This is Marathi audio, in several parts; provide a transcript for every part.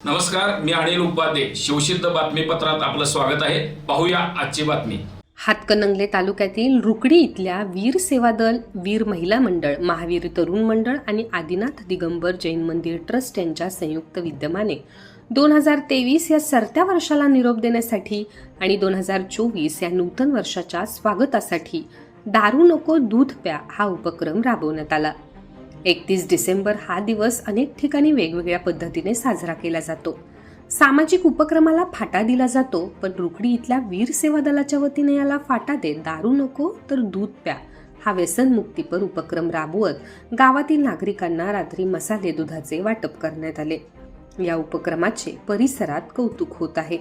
नमस्कार मी अनिल उपाध्ये. शिवसिद्ध बातमीपत्रात आपलं स्वागत आहे. पाहूया आजची बातमी. हातकणंगले तालुक्यातील रुकडी इथल्या वीर सेवा दल वीर महिला मंडळ महावीर तरुण मंडळ आणि आदिनाथ दिगंबर जैन मंदिर ट्रस्ट यांच्या संयुक्त विद्यमाने दोन हजार तेवीस या सरत्या वर्षाला निरोप देण्यासाठी आणि दोन हजार चोवीस या नूतन वर्षाच्या स्वागतासाठी दारू नको दूध प्या हा उपक्रम राबवण्यात आला. एकतीस डिसेंबर हा दिवस अनेक ठिकाणी वेगवेगळ्या पद्धतीने साजरा केला जातो. सामाजिक उपक्रमाला फाटा दिला जातो पण रुकडी इथल्या वीर सेवा दलाच्या वतीने याला फाटा देत दारू नको तर दूध प्या हा व्यसनमुक्तीपर उपक्रम राबवत गावातील नागरिकांना रात्री मसाले दुधाचे वाटप करण्यात आले. या उपक्रमाचे परिसरात कौतुक होत आहे.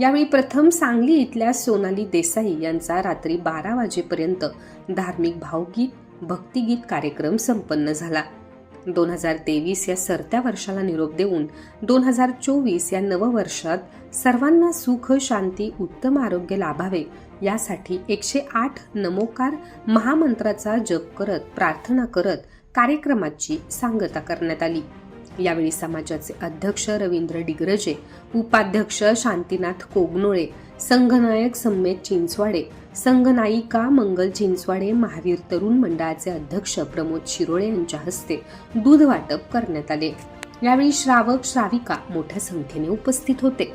यावेळी प्रथम सांगली इथल्या सोनाली देसाई यांचा रात्री बारा वाजेपर्यंत धार्मिक भावगीत भक्तिगीत कार्यक्रम संपन्न झाला. दोन हजार तेवीस या सरत्या वर्षाला निरोप देऊन दोन हजार चोवीस या नववर्षात सर्वांना सुख शांती उत्तम आरोग्य लाभावे यासाठी एकशे आठ नमोकार महामंत्राचा जप करत प्रार्थना करत कार्यक्रमाची सांगता करण्यात आली. यावेळी समाजाचे अध्यक्ष रवींद्र डिग्रजे उपाध्यक्ष शांतीनाथ कोगनोळे संघनायक सम्मेत चिंचवाडे संघनायिका मंगल चिंचवाडे महावीर तरुण मंडळाचे अध्यक्ष प्रमोद शिरोळे यांच्या हस्ते दूध वाटप करण्यात आले. यावेळी श्रावक श्राविका मोठ्या संख्येने उपस्थित होते.